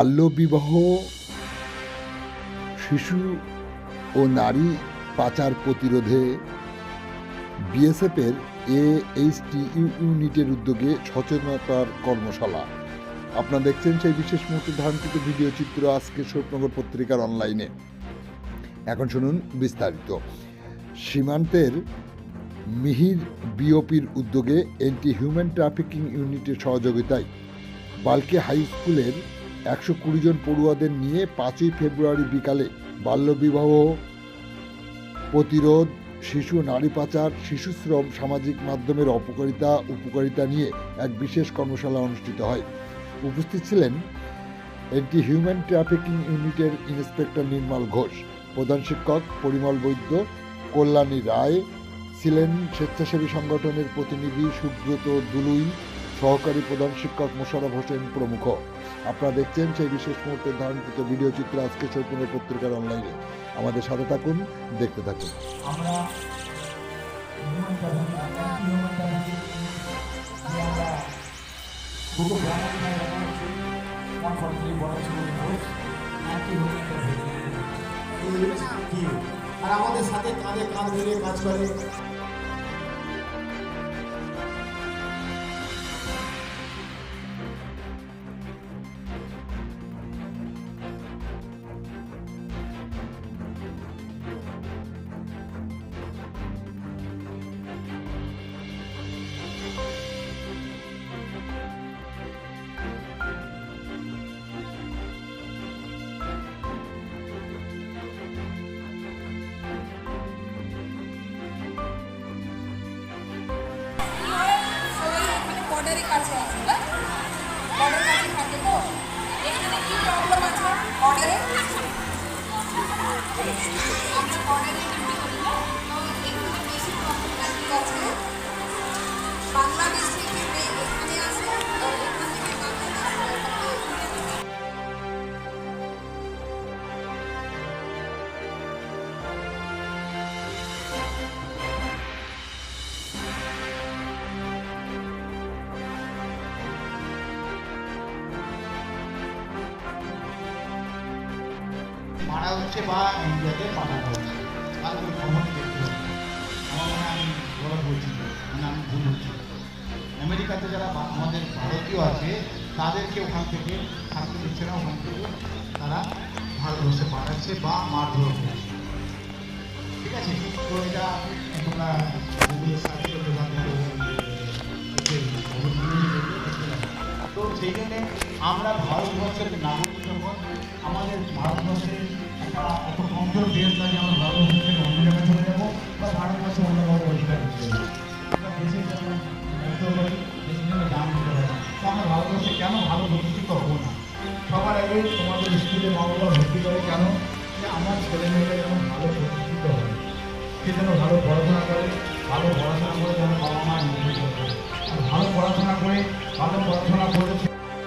বাল্যবিবাহ, শিশু ও নারী পাচার প্রতিরোধে বিএসএফের এএইচটি ইউনিটের উদ্যোগে সচেতনতার কর্মশালা। আপনারা দেখছেন সেই বিশেষ মুহূর্তে ধারণকৃত ভিডিও চিত্র আজকে শোকনগর পত্রিকার অনলাইনে। এখন শুনুন বিস্তারিত। সীমান্তের মিহির বিওপির উদ্যোগে অ্যান্টি হিউম্যান ট্রাফিকিং ইউনিটের সহযোগিতায় বালকে হাই স্কুলের একশো কুড়ি জন পড়ুয়াদের নিয়ে পাঁচই ফেব্রুয়ারি বিকালে বাল্যবিবাহ, প্রতিরোধ, শিশু নারী পাচার, শিশু শ্রম, সামাজিক মাধ্যমের অপকারিতা, উপকারিতা নিয়ে এক বিশেষ কর্মশালা অনুষ্ঠিত হয়। উপস্থিত ছিলেন অ্যান্টি হিউম্যান ট্রাফিকিং ইউনিটের ইন্সপেক্টর নির্মল ঘোষ, প্রধান শিক্ষক পরিমল বৈদ্য, কল্যাণী রায় ছিলেন স্বেচ্ছাসেবী সংগঠনের প্রতিনিধি সুব্রত দুলুই, সহকারী প্রধান শিক্ষক মোশারফ হোসেন প্রমুখ। আপনারা দেখছেন সেই বিশেষ মুহূর্তে ধারণকৃত ভিডিও চিত্র আজকে চৈতন্য পত্রিকার অনলাইনে আমাদের সাথে থাকুন দেখতে থাকুন। আমরা আর আমাদের সাথে কাঁধে কাঁধ মিলিয়ে কাজ করে। বর্ডারের কাছে আছে না বর্ডার কাছে থাকে তো? এখানে কি প্রবলেম আছে? বর্ডারে আমরা বর্ডারে মারা হচ্ছে বা ইন্ডিয়াতে পাঠানো হচ্ছে। কোনো খবর দেখতে আমার মনে আমি গৌরব বলছি মানে আমি ভুল হচ্ছি আমেরিকাতে যারা আমাদের ভারতীয় আছে, তাদেরকে ওখান থেকে থাকতে দিচ্ছে না, ওখান থেকে তারা ভারতবর্ষে পাঠাচ্ছে বা মারধর করছে। ঠিক আছে? তো এটা তোমরা গুগলে সার্চ করতে তো সেই জন্যে আমরা ভারতবর্ষের নাগরিক যখন, আমাদের ভারতবর্ষের এত কমজোর দেশ নয় আমরা ভারতবর্ষ থেকে অন্য জায়গায় চলে যাব বা ভারতবর্ষে অধিকার দিতে যাব দেশের তো আমরা ভারতবর্ষে কেন ভালো প্রতিষ্ঠিত হব না সবার আগে তোমাদের স্কুলে মা বাবা করে কেন যে আমার ছেলে মেয়েরা ভালো প্রতিষ্ঠিত হয় সে যেন ভালো পড়াশোনা করে ভালো পড়াশোনা করে যেন বাবা মা আর ভালো পড়াশোনা করে ভালো পড়াশোনা করে